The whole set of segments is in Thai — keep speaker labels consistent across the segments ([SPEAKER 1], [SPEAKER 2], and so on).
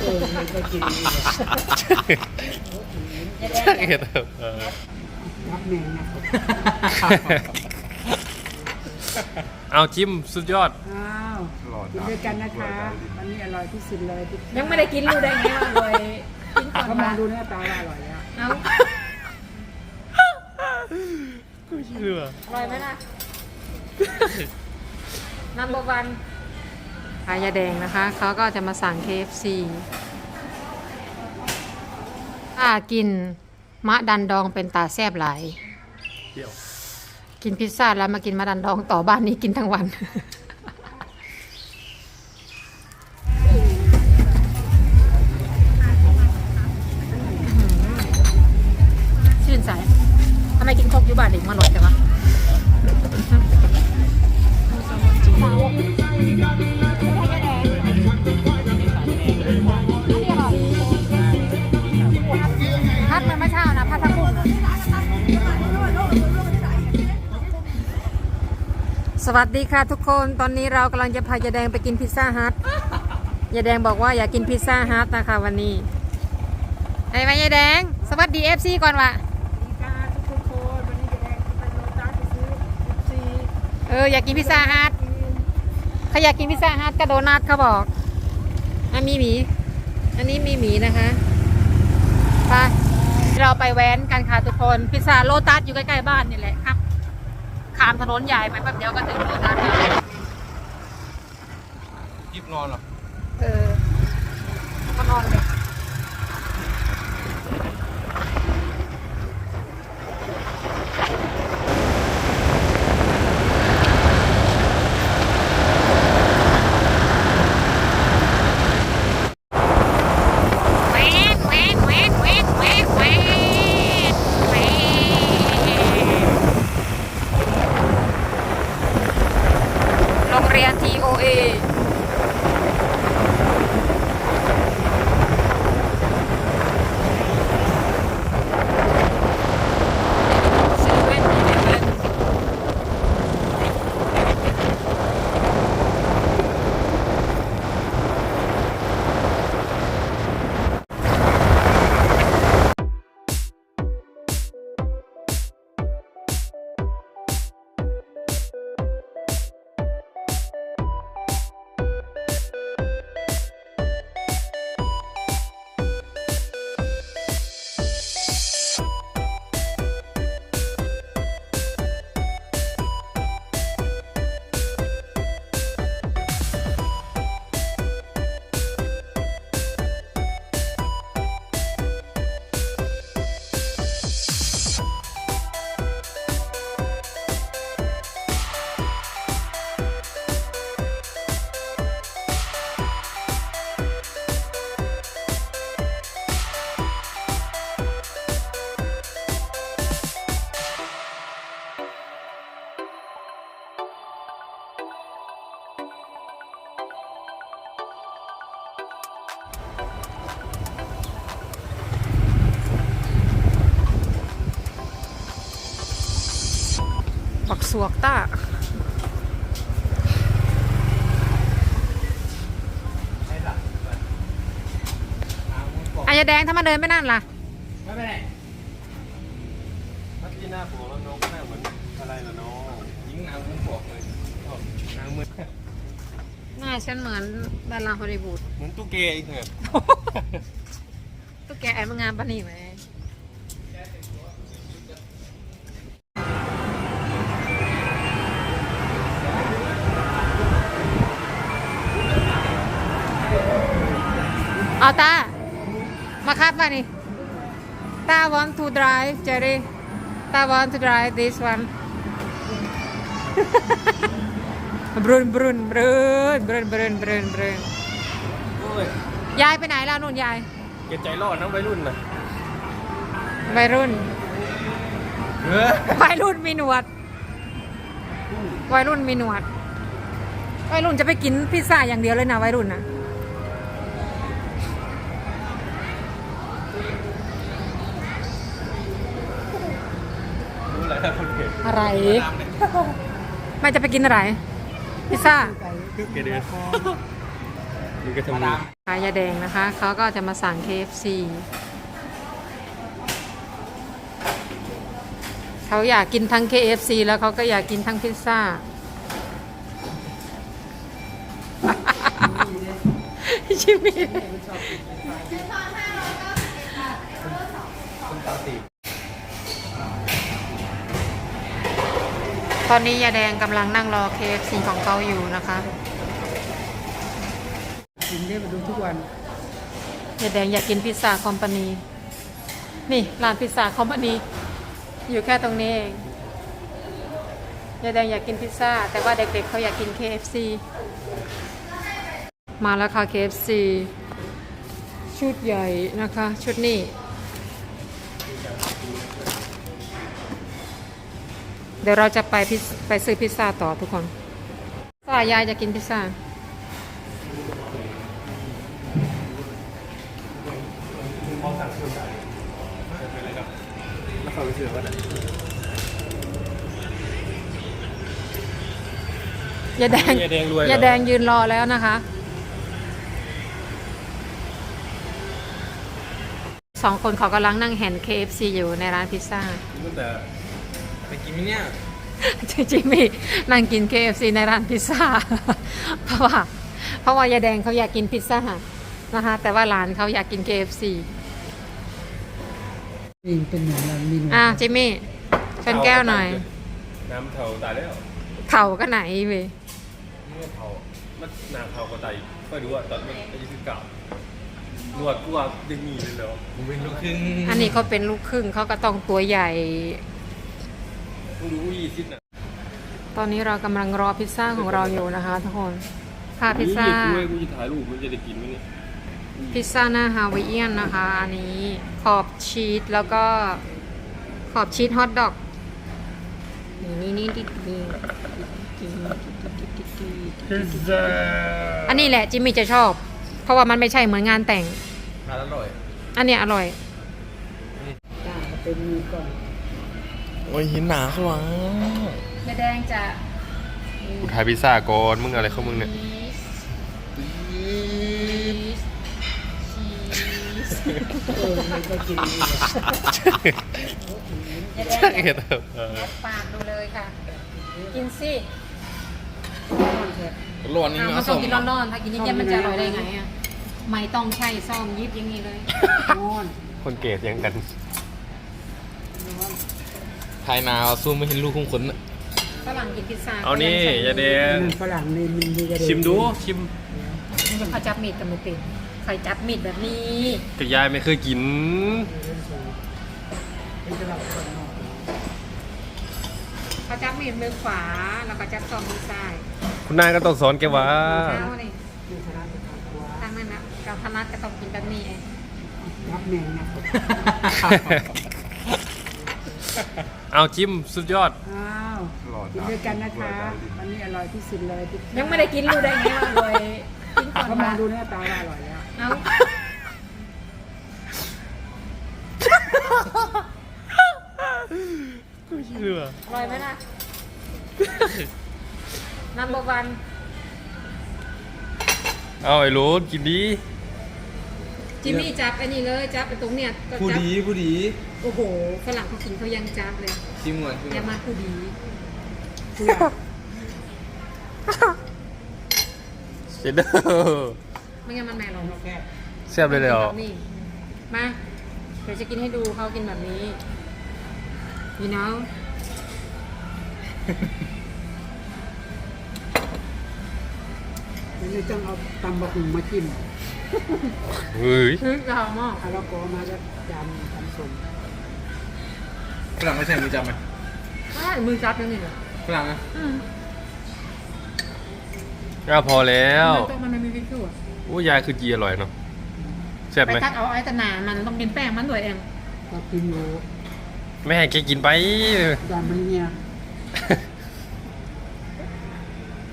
[SPEAKER 1] เออมันก็กิน
[SPEAKER 2] ช่างเห็ดเออ
[SPEAKER 1] รับแมงนะ
[SPEAKER 2] เอาจิ้มสุดยอด
[SPEAKER 1] อ้าวกินด้วยกันนะคะวันนี้อร่อยที่สุดเลยที่
[SPEAKER 3] ยังไม่ได้กินรู้ได้ไงว่าอร่อยกินก่อน
[SPEAKER 1] ก็มอ
[SPEAKER 3] มาง
[SPEAKER 1] ดูหน้าตาว่าอร่อยแล้ว
[SPEAKER 3] เอา
[SPEAKER 2] กูเชื่อ
[SPEAKER 3] อร่อยไหมล่ะนัมเบอร์วัน
[SPEAKER 4] พายาแดงนะคะเขาก็จะมาสั่ง KFC ถ้ากินมะดันดองเป็นตาแซบหลาย
[SPEAKER 2] เดี๋ยว
[SPEAKER 4] กินพิซซ่าแล้วมากินมะดันดองต่อบ้านนี้กินทั้งวัน วัสดีค่ะทุกคนตอนนี้เรากำลังจะพายายแดงไปกินพิซซ่าฮัทยายแดงบอกว่าอยากกินพิซซ่าฮัทนะคะวันนี้ไอ้ไหมยายแดง สวัสดีเอฟซีก่อนวะ
[SPEAKER 1] ดีค่ะทุกคนวันนี้จะแดงไปโรตัสไปซื้อซี
[SPEAKER 4] เอออยากกินพิซซ่าฮัทเขาอยากกินพิซซ่าฮัทกระโดนัทเขาบอกอันมีหมี อันนี้มีหมีนะคะไปเราไปแว้นกันค่ะทุกคนพิซซ่าโลตัสอยู่ใกล้ๆบ้านนี่แหละครับ ข้ามถนนใหญ่ไปแป๊บเดียวก็ถึงโลตัสแล้ว
[SPEAKER 2] ยิบนอนเหรอ
[SPEAKER 4] เออก็นอนเลย สวกต้าอายาแดงถ้ามาเดินไปนั่นล่ะ
[SPEAKER 2] ไม่เป็นไรเมื่อกี้หน้าผัวแล้วน้องก็หน้าเหมือนอะไรล่ะน้องยิงนางมือบอกเลยชอบนางมือ
[SPEAKER 4] หน้าฉันเหมือนดาราฮอลลีวูด
[SPEAKER 2] เหมือนตุ๊กแกอีกเหรอ
[SPEAKER 4] ตุ๊กแกแอบมางานปะนี่ไหม เอาตา มาครับมานี่ตา want to drive Jerry ตา want to drive this one บรุนบรุนบรุนบรุนบรุนบรุนบรุน
[SPEAKER 2] โอ้ย
[SPEAKER 4] ยายไปไหนแล้วนุ่นยาย
[SPEAKER 2] เกณฑ์ใจรอดนะวัยรุ่นน่ะ
[SPEAKER 4] วัยรุ่น
[SPEAKER 2] เออ
[SPEAKER 4] วัยรุ่นมีหนวดวัยรุ่นมีหนวดวัยรุ่นจะไปกินพิซซ่าอย่างเดียวเลยนะวัยรุ่นนะ
[SPEAKER 2] รู้แล้วนะคนเก่ง
[SPEAKER 4] อะไร
[SPEAKER 2] ตามเลย
[SPEAKER 4] ไม่จะไปกินอะไรพิซซ่า
[SPEAKER 2] คือเกเดือนนี่ก็ทำมือ
[SPEAKER 4] ขายยาแดงนะคะเขาก็จะมาสั่ง KFC เขาอยากกินทั้ง KFC แล้วเขาก็อยากกินทั้งพิซซ่า ชิม
[SPEAKER 2] ต
[SPEAKER 4] อนนี้ยาแดงกำลังนั่งรอ KFC ของเขาอยู่นะคะ
[SPEAKER 1] กินได้มาดูทุกวัน
[SPEAKER 4] ยายแดงอยากกินพิซซ่าคอมพานีนี่ร้านพิซซ่าคอมพานีอยู่แค่ตรงนี้เองยายแดงอยากกินพิซซ่า แต่ว่าเด็กๆเขาอยากกิน KFC มาแล้วค่ะ KFC ชุดใหญ่นะคะ ชุดนี้ ดี๋ยวเราจะไปพิซไปซื้อพิซซ่าต่อทุกคนก็ยายจะกินพิซซ่า
[SPEAKER 2] พ่อสั่งเพิ่มได้เป็นไรครับแล้วเขาไปซื้อว่าไหน
[SPEAKER 4] ยาแดง
[SPEAKER 2] ยาแดงรวยเหรอ
[SPEAKER 4] ยาแดงยืนรอแล้วนะคะสองคนเขากำลังนั่งแหน KFC อยู่ในร้านพิซซ่า
[SPEAKER 2] ตั้งแต่ไปกิน มิเนี่ย
[SPEAKER 4] จริงๆมีนั่งกิน KFC ในร้านพิซซ่า เพราะว่าเพราะว่ายาแดงเขาอยากกินพิซซ่านะคะแต่ว่าร้านเขาอยากกิน KFC
[SPEAKER 1] นี่เป็นเหมือนเรามีหนู
[SPEAKER 4] อะจิมมี่ชนแก้วหน่อย
[SPEAKER 2] น้ำเทาตายแล้ว
[SPEAKER 4] เข่าก็ไหนเว้ย
[SPEAKER 2] เมื่อเทามันน้ำเทาก็ตายก็รู้ว่าตอนมันอายุสิบเก้าหนวดกูว่ายังมีเลยเหรอกูเป็นลูกครึ่ง
[SPEAKER 4] อันนี้เขาเป็นลูกครึ่งเขาก็ต้องตัวใหญ่
[SPEAKER 2] มึง รู้ยี่สิบนะ
[SPEAKER 4] ตอนนี้เรากำลังรอพิซซ่าของเราอยู่นะคะ ทุกคน ค่ะพิซซ่า
[SPEAKER 2] กูให้กูจะถ่ายรูปมันจะได้กินไหมเนี่ย
[SPEAKER 4] พิซซ่าหน้าฮาวายเอียนนะคะ อันนี้ขอบชีสแล้วก็ขอบชีสฮอทดอก นี่นี่นี่นี่
[SPEAKER 2] พิซซ่า
[SPEAKER 4] อันนี้แหละจิมมี่จะชอบ เพราะว่ามันไม่ใช่เหมือนงานแต่ง
[SPEAKER 2] ทานอร่อย
[SPEAKER 4] อันเนี้ยอร่อย
[SPEAKER 1] จ้าเป็นมีก่อน
[SPEAKER 2] โอ้ยหินหนาสว่าง
[SPEAKER 4] ยาแดงจะ
[SPEAKER 2] กูถ่ายพิซซ่าก่อนมึงอะไรของมึงเนี่ย
[SPEAKER 1] เออไม่ก็กินนี่
[SPEAKER 4] ยาแดง
[SPEAKER 2] ใช่
[SPEAKER 4] จะ
[SPEAKER 2] ครับเออ
[SPEAKER 4] แอบปากดูเลยค่ะ กินสิ
[SPEAKER 2] ร้อนนี่
[SPEAKER 4] อ้าว
[SPEAKER 2] นะ
[SPEAKER 4] มันต้องกินร้อนๆถ้ากินเย็นๆมันจะอร่อยได้ไงอะไม่ต้องใช้ซ่อมยิบอย่างนี้เลย
[SPEAKER 1] นอน
[SPEAKER 2] คนเกตยังกัน ถ่ายนาวซูมไม่เห็นลูกคุ้งขนน่ะ
[SPEAKER 4] ฝรั่งกินพิซซ่า
[SPEAKER 2] เอานี่ยาแดง
[SPEAKER 1] มันฝรั่งนี่มันมีกระเด็น
[SPEAKER 2] ชิมดูชิม
[SPEAKER 4] เขาจับมีดกับมือเป็นใครจับมีดแบบนี้
[SPEAKER 2] แต่ยายไม่เคยกิน
[SPEAKER 1] เป็นฝรั่งคนนอก
[SPEAKER 4] เขาจับมีดมือขวาแล้วก็จับซองมือซ้าย
[SPEAKER 2] คุณนายก็ต้องสอนแกว่า
[SPEAKER 4] เอานี่
[SPEAKER 1] มีคณะเป็นครอบครัว
[SPEAKER 4] ทางนั้นนะกับธนัดก็ต้องกินแบบนี้เอง
[SPEAKER 1] รับแมงนะ
[SPEAKER 2] เอาจิ้มสุดยอด
[SPEAKER 1] อ้าวกินด้วยกันนะคะวันนี้อร่อยที่สุดเลยที่
[SPEAKER 4] ยังไม่ได้กินรู้ได้ไงว่าอร่อยกินก่อน
[SPEAKER 1] เขามอ
[SPEAKER 4] มาง
[SPEAKER 1] ดูหน้าตาว่าอร่อยแล้ว
[SPEAKER 4] เอา
[SPEAKER 2] กูเชื่อ
[SPEAKER 4] อร่อยไหมล่ะนัมเบอร์วัน
[SPEAKER 2] เอาไอ้โรสกินดี
[SPEAKER 4] จิมมี่จับอันนี้เลยจับไปตรงเนี้ยก็
[SPEAKER 2] ผู้
[SPEAKER 4] จับ
[SPEAKER 2] ดีผู้ดี
[SPEAKER 4] โอ้โหฝรั่งเขากินเขายังจับเลย
[SPEAKER 2] ชิมก่อนชิม
[SPEAKER 4] แต่
[SPEAKER 2] ก่อน
[SPEAKER 4] มาคือดี
[SPEAKER 1] เพื่อ
[SPEAKER 2] เชดเดอร์
[SPEAKER 4] ไม่งั้นมันไม่อร่อยหรอก
[SPEAKER 1] แค่
[SPEAKER 2] แซ่บเลยเลยเหรอ
[SPEAKER 4] นี่มาเดี๋ยวจะกินให้ดูเขากินแบบนี้ you know
[SPEAKER 1] ไม่ต้องเอาตำบะหุ่งมาจิ้ม
[SPEAKER 2] เฮ้ย
[SPEAKER 4] ฮึยาวมาก
[SPEAKER 1] เอาแล้วก็มาจะจานตำส้ม
[SPEAKER 2] ฝรั่งไม่ใช่มือจับไหม
[SPEAKER 4] ใช่มือจับยังไงเหรอ
[SPEAKER 2] ฝรั่งนะ
[SPEAKER 4] อืม
[SPEAKER 2] ก็พอแล้ว
[SPEAKER 4] มันต้องมันไม่มีวิธีอะ
[SPEAKER 2] โอ้ยายคือจีอร่อยเนาะแซ่บ
[SPEAKER 4] ไป
[SPEAKER 2] ไหม
[SPEAKER 4] ตักเอาไอ้ตะหนามันต้องกินแป้งมันด้วยเอง
[SPEAKER 1] ก็กินอยู่
[SPEAKER 2] ไม่ให้แกกินไป
[SPEAKER 1] จานมันเนี่ย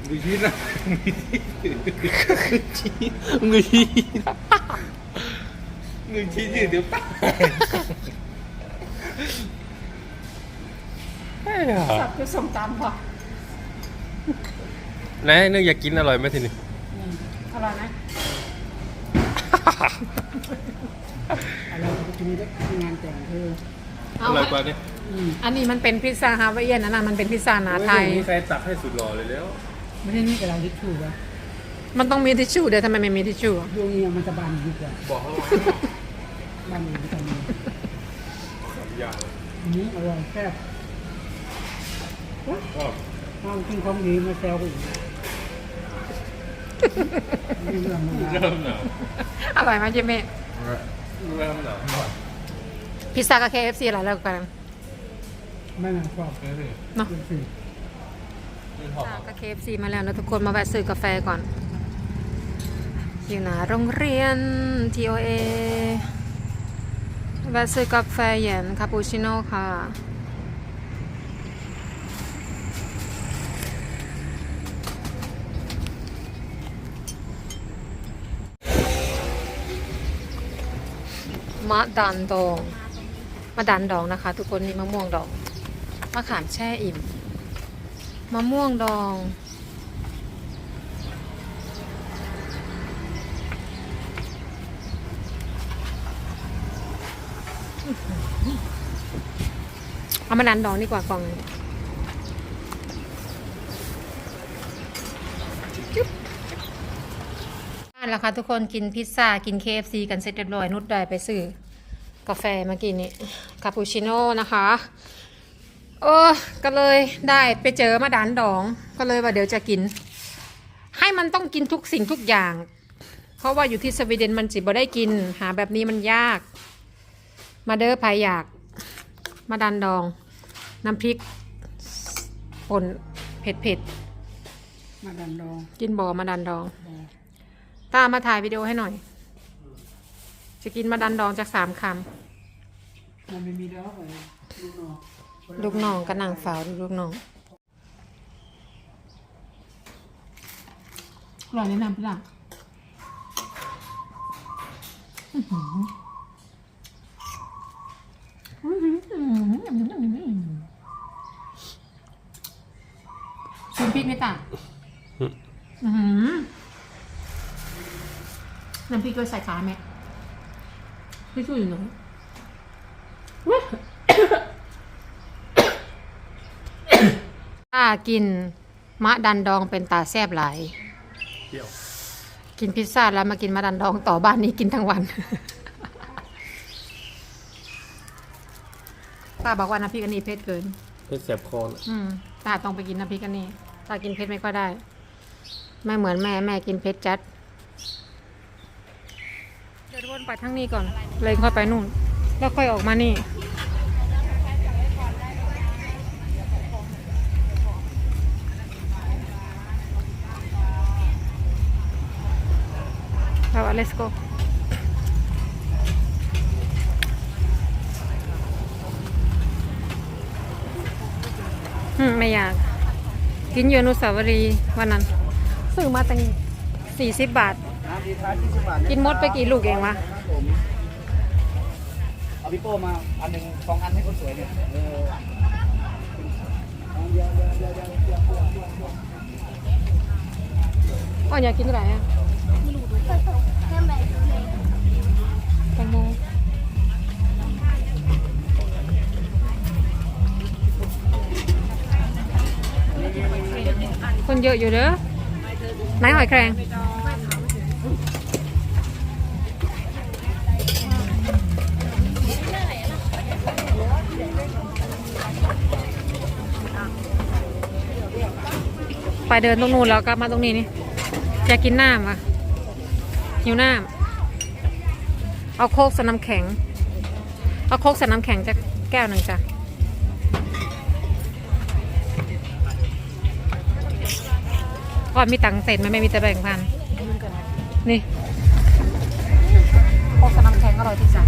[SPEAKER 2] มือชีสนะมือชีสมือชีสเดี๋ยวตาย ไอ้ห่า
[SPEAKER 4] สับคือส้มตำพอ
[SPEAKER 2] ไหนนึกอยากกินอร่อยไหมทีนี้
[SPEAKER 4] อร่อยไหม
[SPEAKER 1] อะไรจะมีได้งานแต่งเธอ
[SPEAKER 4] เอา
[SPEAKER 2] อร่อยกว่าเนี่ย
[SPEAKER 1] อืม
[SPEAKER 4] อันนี้มันเป็นพิซซ่าฮาวายเอียนอันนั้นมันเป็นพิซซ่าหนาไทย
[SPEAKER 2] โอ้มีใครตักให้สุดหล่อเลยแล้ว
[SPEAKER 1] ไม่ใช่นี่กับเราที่ถูกป่ะ
[SPEAKER 4] มันต้องมีทิชชู่เดี๋ยวทำไมไม่มีทิชชู่
[SPEAKER 1] ดวงนี้มันจะบานดีกว่า
[SPEAKER 2] บอกเขาว่า
[SPEAKER 1] บานดีกว่านี้
[SPEAKER 2] สามอย่าง
[SPEAKER 1] อันนี้อร่อยแซ่บ
[SPEAKER 2] ก็
[SPEAKER 1] ห้ามกินของดีมาแซวกันอีกนี่เรื่องมันนะ
[SPEAKER 2] เริ่มหนาว
[SPEAKER 4] อร่อยไหมเจเม่
[SPEAKER 2] เริ่มหนาว
[SPEAKER 4] พิซซ่ากับ KFC อะไรแล้วกัน
[SPEAKER 1] ไม่น่าชอบ
[SPEAKER 2] เฮ้ย
[SPEAKER 4] เนาะ
[SPEAKER 1] ดูสิ
[SPEAKER 2] นี่หอม
[SPEAKER 4] กับ KFC มาแล้วนะทุกคนมาแวะซื้อกาแฟก่อน อยู่หนาโรงเรียน TOA แวะซื้อกาแฟเย็นคาปูชิโน่ค่ะ มะดันดองมะดันดองนะคะ ทุกคนนี่มะม่วงดองมะขามแช่อิ่มมะม่วงดองเอามะดันดองดีกว่ากล่องหนึ่งจุ๊บบ้าน แล้วค่ะทุกคนกินพิซซ่ากิน KFC กันเสร็จเรียบร้อยนุชได้ไปซื้อกาแฟเมื่อกี้นี้คาปูชิโน่นะคะเออก็เลยได้ไปเจอมาดานดอง ก็เลยว่าเดี๋ยวจะกิน ให้มันต้องกินทุกสิ่งทุกอย่าง เพราะว่าอยู่ที่สวีเดนมันจิบ่ได้กิน หาแบบนี้มันยาก มาเด้อภายอยาก มาดันดอง น้ำพริกป่นเผ็ดเผ็ด
[SPEAKER 1] มาดันดอง
[SPEAKER 4] ๆกินบ่อมาดันดอง
[SPEAKER 1] บอก
[SPEAKER 4] ตามาถ่ายวิดีโอให้หน่อย จะกินมาดันดองจากสามค
[SPEAKER 1] มันไม่มีแล้วเลยลูกน้องำ
[SPEAKER 4] ลูกน้องกับนางฝาวดูลูกน้องอร่อยแนะนำพี่ล่ะชิมพริกไหมตาอือหือ น้ำพริกด้วยใส่ขาไหมพี่ช่วยอยู่หน่อยถ้ากินมะดันดองเป็นตาแซบหลาย
[SPEAKER 2] เที่ยว
[SPEAKER 4] กินพิซซ่าแล้วมากินมะดันดองต่อบ้านนี้กินทั้งวัน ป้าบอกว่าน้ำพริกอันนี้เผ็ดเกิน
[SPEAKER 2] เพื่อแสบคอน่ะ
[SPEAKER 4] อืมตาต้องไปกินน้ำพริกอันนี้ตากินเผ็ดไม่ค่อยได้ ไม่เหมือนแม่แม่กินเผ็ดจัดเดินวน ไปทั้งนี้ก่อน เลยค่อยไปนู่น แล้วค่อยออกมานี่เอา let's go อืมไม่อยาก กินอยู่นุสาวรีวันนั้น ซื้อมาตั้งสี่สิบบาท กินมดไปกี่ลูกเองวะ
[SPEAKER 5] เอาพี่โป้มาอันหนึ่งสองอันให้คนสวยเนี่ยอ๋ออยา
[SPEAKER 4] กกินอะไรอะแตงโมคนเยอะอยู่เด้อไหนหอยแครง ไปเดินตรงนู้นแล้วกลับมาตรงนี้นี่อยากกินน้ำอะหิวน้ำเอาโคกใส่น้ำแข็ง เอาโคกใส่น้ำแข็งจะแก้วหนึ่งจ้ะก่อนมีตังเสร็จมันไม่มีแต่แบ่งพันนี่โคกใส่น้ำแข็งอร่อยที่สุด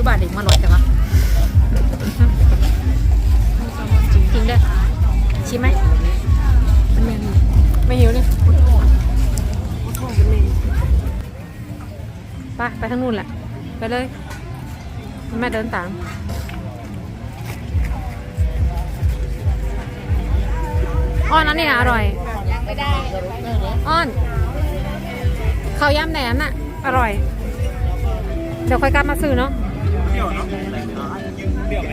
[SPEAKER 4] อยูบาทเด็กมาหลดแต่วะจริงเด้อชิมไหมไม่หิวนี่ไปไปทางนู้นแหละ ไปเลย แม่เดินตามอ้อนอันนี้นะอร่อย
[SPEAKER 3] ไม่ได้
[SPEAKER 4] อ้อนข้าวย่ำแหนมน่ะ อร่อย เดี๋ยวค่อยกลับมาซื้อเนาะ
[SPEAKER 5] เปรี้ยวเนาะเปรี้ยวไ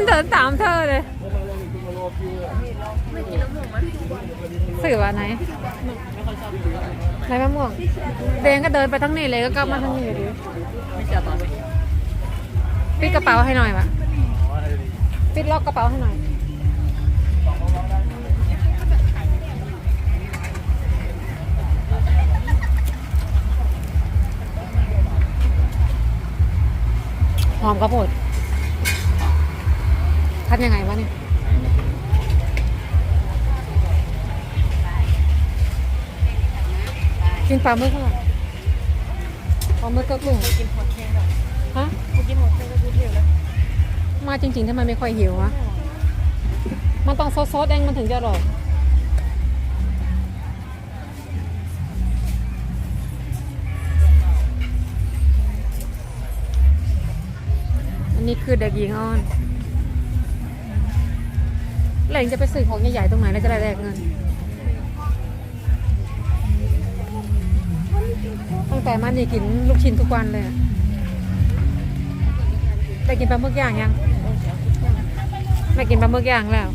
[SPEAKER 5] น
[SPEAKER 4] เดินตามเธอเลยสื่อว่าไหนไหนมะม่วงเดงก็เดินไปทั้งนี้เลยก็กลับมาทั้งนี้อยู่ดี
[SPEAKER 5] ไม่เจอตอนไหน
[SPEAKER 4] ปิดกระเป๋าให้หน่อยวะปิดล็อกกระเป๋าให้หน่อยหอมกระโพด ทำยังไงวะเนี่ยกินปลาหมึกเท่าไหร่ปลาหมึกก็กุ้ง
[SPEAKER 1] กินหมดแค่แบบ
[SPEAKER 4] ฮะ
[SPEAKER 1] กินหมดแค่ก็พูดเดียวแล้ว
[SPEAKER 4] มาจริงๆทำไมไม่ค่อยหิววะมันต้องซดๆเองมันถึงจะอร่อยอันนี้คือเด็กหญิงอ้อน แล้วเองจะไปซื้อของใหญ่ๆตรงไหนแล้วจะได้แลกเงิน ตั้งแต่มันนี่กินลูกชิ้นทุกวันเลยได้กินปลาหมึกย่างยัง ไม่กินปลาหมึกย่างแล้ว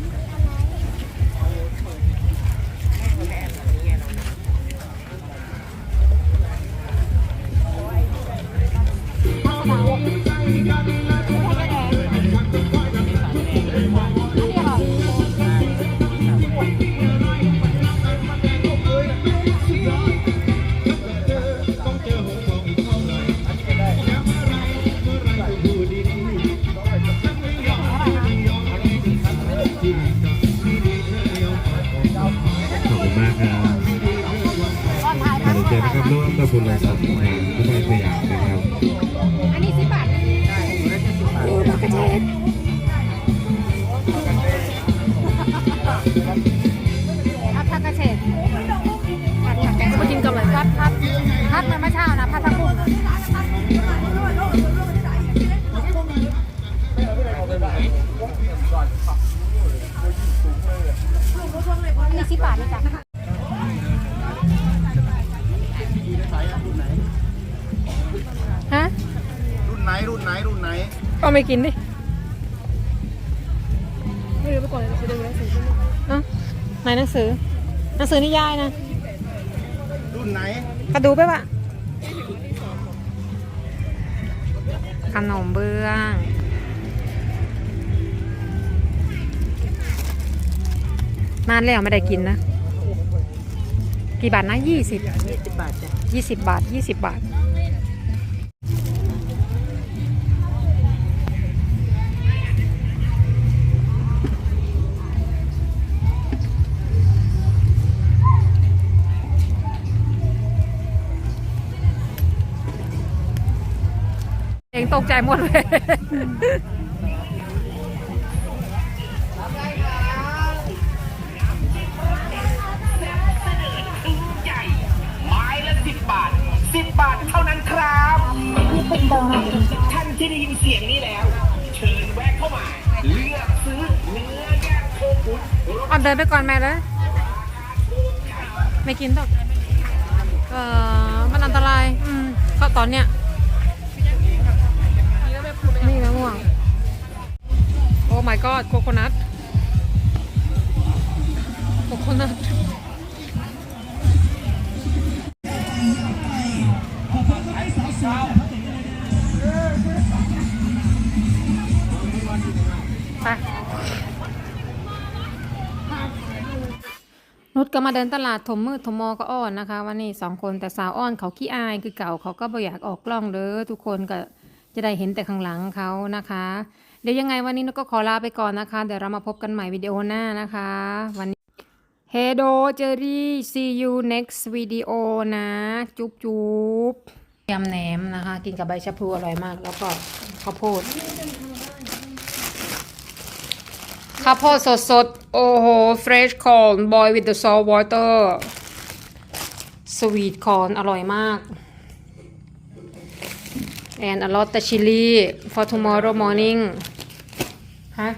[SPEAKER 6] นนี้สิบ
[SPEAKER 4] บาทนี่จ้ะฮะ
[SPEAKER 5] รุ่นไหนรุ่นไหนรุ่นไหน
[SPEAKER 4] ก็ไม่กินดิ
[SPEAKER 1] ไม่รู้ไปก่อนเลยจะดูแล้วสิ
[SPEAKER 4] เอ้าไหนหนังสือหนังสือนิยายนะ
[SPEAKER 5] รุ่นไหน
[SPEAKER 4] ก็ดูไปวะขนมเบื้อง นานแล้วไม่ได้กินนะ กี่บาทนะยี่สิบ
[SPEAKER 1] ยี่สิบบาทจ้ะ
[SPEAKER 4] ยี่สิบบาทยี่สิบบาท เองตกใจหมดเลย
[SPEAKER 7] บาทเท่านั้นครับนี่เป็นดอกท่านที่ได้ยินเสียงนี้แล้ว เชิญแวะเข้ามา เลือกซื้อเนื้อย่างโคขุน
[SPEAKER 4] ออมเดินไปก่อนแม่เลยไม่กินตอกเออมันอันตราย อืมก็ตอนเนี้ยนี่มะม่วง โอ้ my god โคโคนัทโคโคนัท นุชก็มาเดินตลาดถมมืดถมมอก็อ้อนนะคะวันนี้สองคนแต่สาวอ้อนเขาขี้อายคือเก่าเขาก็บ่อยากออกกล้องเด้อทุกคนก็จะได้เห็นแต่ข้างหลังเขานะคะ เดี๋ยวยังไงวันนี้นกก็ขอลาไปก่อนนะคะ เดี๋ยวเรามาพบกันใหม่วิดีโอหน้านะคะ วันนี้เฮโดเจอรี่ see you next video นะ จุ๊บจุ๊บยำแหนมนะคะ กินกับใบชะพลูอร่อยมาก แล้วก็ข้าวโพด ข้าวโพดสดสดๆโอ้โห fresh corn boil with the salt water สวีทคอนอร่อยมาก and a lot of chili for tomorrow morning ฮะ